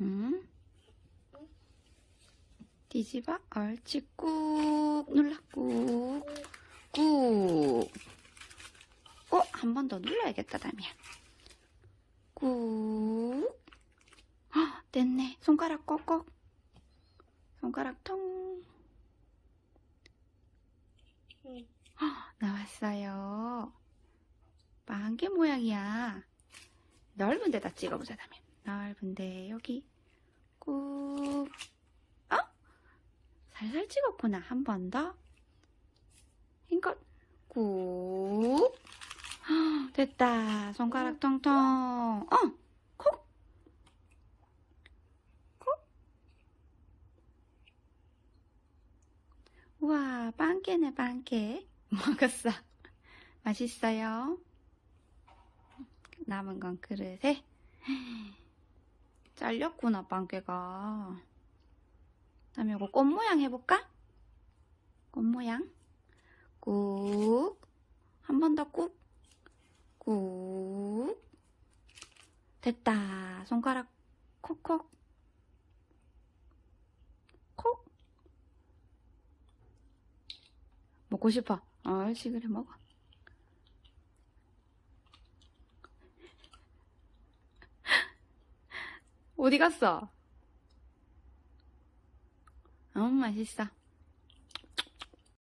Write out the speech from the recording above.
음. 뒤집어 옳지 꾹 눌러 꾹 꾹. 어, 한 번 더 눌러야겠다, 다미야. 꾹. 헉, 됐네. 손가락 꼭꼭. 손가락 통. 응. 헉, 나왔어요. 만개 모양이야. 넓은 데다 찍어보자, 다음에. 넓은데, 여기. 꾹. 어? 살살 찍었구나. 한 번 더. 힘껏. 꾹. 헉, 됐다. 손가락 통통. 어! 콕. 콕. 우와, 빵개네, 빵개. 먹었어. 맛있어요. 남은 건 그릇에. 잘렸구나, 빵개가. 다음에 이거 꽃 모양 해볼까? 꽃 모양. 꾹. 한 번 더 꾹. 꾹. 됐다. 손가락 콕콕. 콕. 먹고 싶어. 옳지, 그래, 먹어. 어디 갔어? 음, 맛있어.